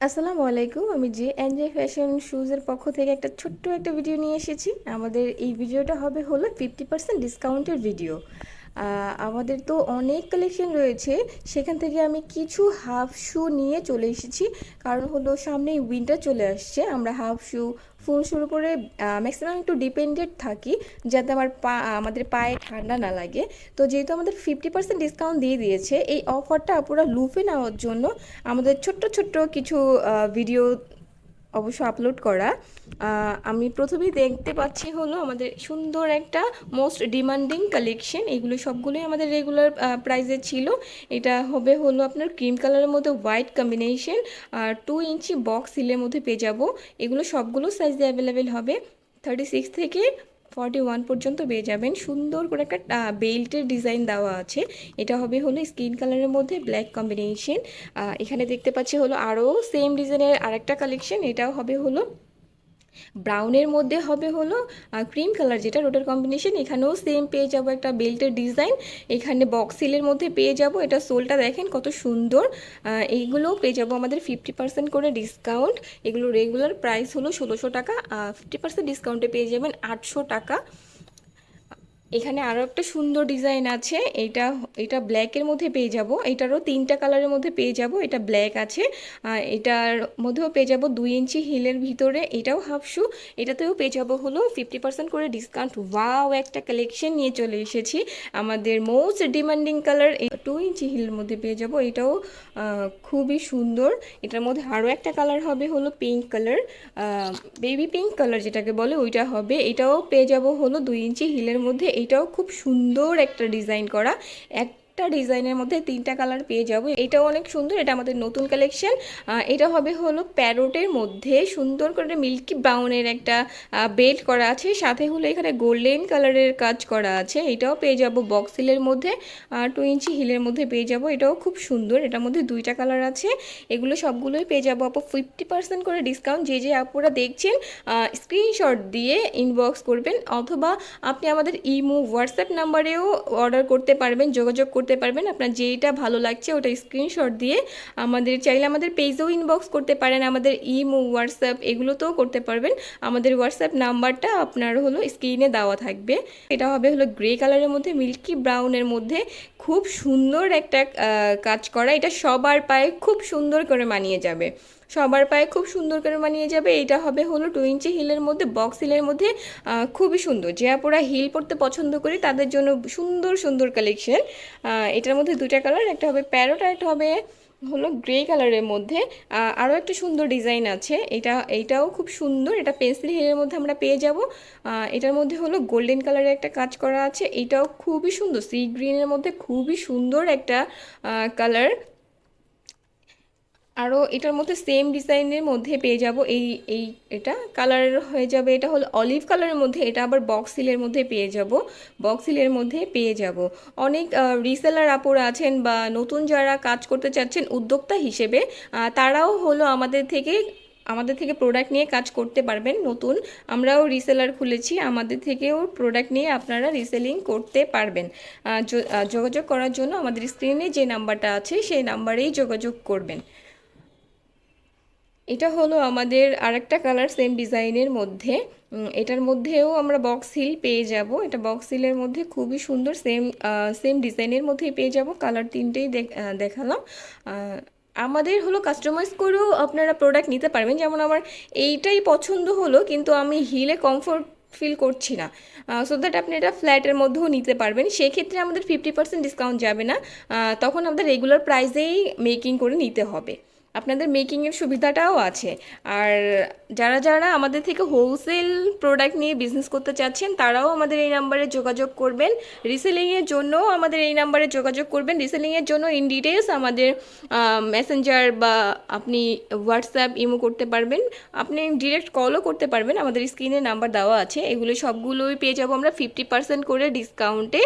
আসসালামু আলাইকুম, আমি যে এনজয় ফ্যাশন শুজের পক্ষ থেকে একটা ছোট্ট একটা ভিডিও নিয়ে এসেছি। আমাদের এই ভিডিওটা হবে হলো ফিফটি পার্সেন্ট ডিসকাউন্টের ভিডিও আমাদের তো অনেক কালেকশন রয়েছে। সেখান থেকে আমি কিছু হাফ শু নিয়ে চলে এসেছি। কারণ হলো সামনেই উইন্টার চলে আসছে। আমরা হাফ শু ফুল শুরু করে ম্যাক্সিমাম একটু ডিপেন্ডেড থাকি যাতে আমার পা, আমাদের পায়ে ঠান্ডা না লাগে। তো যেহেতু আমাদের ফিফটি পার্সেন্ট ডিসকাউন্ট দিয়ে দিয়েছে, এই অফারটা পুরো লুফে নেওয়ার জন্য আমাদের ছোট্ট ছোট্ট কিছু ভিডিও অবশ্য আপলোড করা। আমি প্রথমেই দেখতে পাচ্ছি হলো আমাদের সুন্দর একটা মোস্ট ডিমান্ডিং কালেকশন এগুলো সবগুলোই আমাদের রেগুলার প্রাইজে ছিল। এটা হবে হলো আপনার ক্রিম কালারের মধ্যে হোয়াইট কম্বিনেশন আর টু ইঞ্চি বক্স সিলের মধ্যে পেয়ে যাব। এগুলো সবগুলো সাইজে অ্যাভেলেবেল হবে। থার্টি সিক্স থেকে ফর্টি ওয়ান পর্যন্ত পেয়ে যাবেন। সুন্দর করে একটা বেল্টের ডিজাইন দেওয়া আছে। এটা হবে হলো স্কিন কালারের মধ্যে ব্ল্যাক কম্বিনেশন। এখানে দেখতে পাচ্ছি হলো আরও সেম ডিজাইনের আরেকটা কালেকশন। এটাও হবে হলো ব্রাউনের মধ্যে হবে হলো ক্রিম কালার যেটা রোডের কম্বিনেশন এখানেও সেম পেয়ে যাব একটা বেল্টের ডিজাইন এখানে বক্সিলের মধ্যে পেয়ে যাব। এটা সোলটা দেখেন কত সুন্দর এইগুলোও পেয়ে যাব আমাদের ফিফটি পার্সেন্ট করে ডিসকাউন্ট এগুলো রেগুলার প্রাইস হলো ষোলোশো টাকা ফিফটি পার্সেন্ট ডিসকাউন্টে পেয়ে যাবেন আটশো টাকা। এখানে আরও একটা সুন্দর ডিজাইন আছে। এটা এটা ব্ল্যাকের মধ্যে পেয়ে যাব। এটারও তিনটা কালারের মধ্যে পেয়ে যাব। এটা ব্ল্যাক আছে। এটার মধ্যেও পেয়ে যাব দুই ইঞ্চি হিলের ভিতরে। এটাও হাফ শু এটাতেও পেয়ে যাব হলো ফিফটি পার্সেন্ট করে ডিসকাউন্ট ওয়াও একটা কালেকশন নিয়ে চলে এসেছি। আমাদের most demanding colour two inch হিলের মধ্যে পেয়ে যাব। এটাও খুবই সুন্দর। এটার মধ্যে আরও একটা কালার হবে হলো pink colour baby pink colour যেটাকে বলে, ওইটা হবে। এটাও পেয়ে যাব হলো দুই ইঞ্চি হিলের মধ্যে। এটাও খুব সুন্দর একটা ডিজাইন করা। এক একটা ডিজাইনের মধ্যে তিনটা কালার পেয়ে যাব। এটাও অনেক সুন্দর, এটা আমাদের নতুন কালেকশন এটা হবে হলো প্যারোটের মধ্যে সুন্দর করে মিল্কি ব্রাউনের একটা বেল্ট করা আছে। সাথে হলো এখানে গোল্ডেন কালারের কাজ করা আছে। এটাও পেয়ে যাব বক্স হিলের মধ্যে আর টু ইঞ্চি হিলের মধ্যে পেয়ে যাব। এটাও খুব সুন্দর, এটার মধ্যে দুইটা কালার আছে। এগুলো সবগুলোই পেয়ে যাব আপু ফিফটি পার্সেন্ট করে ডিসকাউন্ট যে যে আপুরা দেখছেন স্ক্রিনশট দিয়ে ইনবক্স করবেন, অথবা আপনি আমাদের ইমো হোয়াটসঅ্যাপ নাম্বারেও অর্ডার করতে পারবেন, যোগাযোগ করতে করতে পারবেন। আপনার যেইটা ভালো লাগছে ওটা স্ক্রিনশট দিয়ে আমাদের, চাইলে আমাদের পেজেও ইনবক্স করতে পারেন। আমাদের ইমো হোয়াটসঅ্যাপ এগুলোতেও করতে পারবেন। আমাদের হোয়াটসঅ্যাপ নাম্বারটা আপনার হলো স্ক্রিনে দেওয়া থাকবে। এটা হবে হলো গ্রে কালারের মধ্যে মিল্কি ব্রাউনের মধ্যে খুব সুন্দর একটা কাজ করা। এটা সবার পায়ে খুব সুন্দর করে মানিয়ে যাবে। সবার পায়ে খুব সুন্দর করে মানিয়ে যাবে। এটা হবে হলো টু ইঞ্চি হিলের মধ্যে বক্স হিলের মধ্যে খুবই সুন্দর। যে আপনারা হিল পরতে পছন্দ করি, তাদের জন্য সুন্দর সুন্দর কালেকশন এটার মধ্যে দুটা কালার একটা হবে প্যারোট আর একটা হবে হলো গ্রে কালারের মধ্যে। আরও একটা সুন্দর ডিজাইন আছে। এটা এইটাও খুব সুন্দর। এটা পেন্সিল হিলের মধ্যে আমরা পেয়ে যাব। এটার মধ্যে হলো গোল্ডেন কালারের একটা কাজ করা আছে। এটাও খুবই সুন্দর। সি গ্রিনের মধ্যে খুবই সুন্দর একটা কালার আরও এটার মধ্যে সেম ডিজাইনের মধ্যে পেয়ে যাব এই এই এটা। কালার হয়ে যাবে, এটা হলো অলিভ কালারের মধ্যে, এটা আবার বক্স সিলের মধ্যে পেয়ে যাব। বক্স সিলের মধ্যে পেয়ে যাব। অনেক রিসেলার আপুরা আছেন বা নতুন যারা কাজ করতে চাচ্ছেন উদ্যোক্তা হিসেবে তারাও হলো আমাদের থেকে আমাদের থেকে প্রোডাক্ট নিয়ে কাজ করতে পারবেন নতুন। আমরাও রিসেলার খুলেছি, আমাদের থেকেও প্রোডাক্ট নিয়ে আপনারা রিসেলিং করতে পারবেন। যোগাযোগ করার জন্য আমাদের স্ক্রিনে যে নাম্বারটা আছে, সেই নাম্বারেই যোগাযোগ করবেন। এটা হলো আমাদের আরেকটা কালার সেম ডিজাইনের মধ্যে। এটার মধ্যেও আমরা বক্স হিল পেয়ে যাব। এটা বক্স হিলের মধ্যে খুবই সুন্দর সেম সেম ডিজাইনের মধ্যেই পেয়ে যাব। কালার তিনটেই দেখালাম। আমাদের হলো কাস্টমাইজ করেও আপনারা প্রোডাক্ট নিতে পারবেন। যেমন আমার এইটাই পছন্দ হলো, কিন্তু আমি হিলে কমফোর্ট ফিল করছি না। সো দ্যাট আপনি এটা ফ্ল্যাটের মধ্যেও নিতে পারবেন। সেক্ষেত্রে আমাদের ফিফটি পার্সেন্ট ডিসকাউন্ট যাবে না। তখন আমাদের রেগুলার প্রাইসেই মেকিং করে নিতে হবে। আপনাদের মেকিংয়ের সুবিধাটাও আছে। আর যারা যারা আমাদের থেকে হোলসেল প্রোডাক্ট নিয়ে বিজনেস করতে চাচ্ছেন, তারাও আমাদের এই নাম্বারে যোগাযোগ করবেন। রিসেলিংয়ের জন্যও আমাদের এই নাম্বারে যোগাযোগ করবেন। রিসেলিংয়ের জন্য ইন ডিটেলস আমাদের মেসেঞ্জার বা আপনি হোয়াটসঅ্যাপ ইমো করতে পারবেন। আপনি ডিরেক্ট কলও করতে পারবেন। আমাদের স্ক্রিনে নাম্বার দেওয়া আছে। এগুলো সবগুলোই পেয়ে যাব আমরা ফিফটি পার্সেন্ট করে ডিসকাউন্টে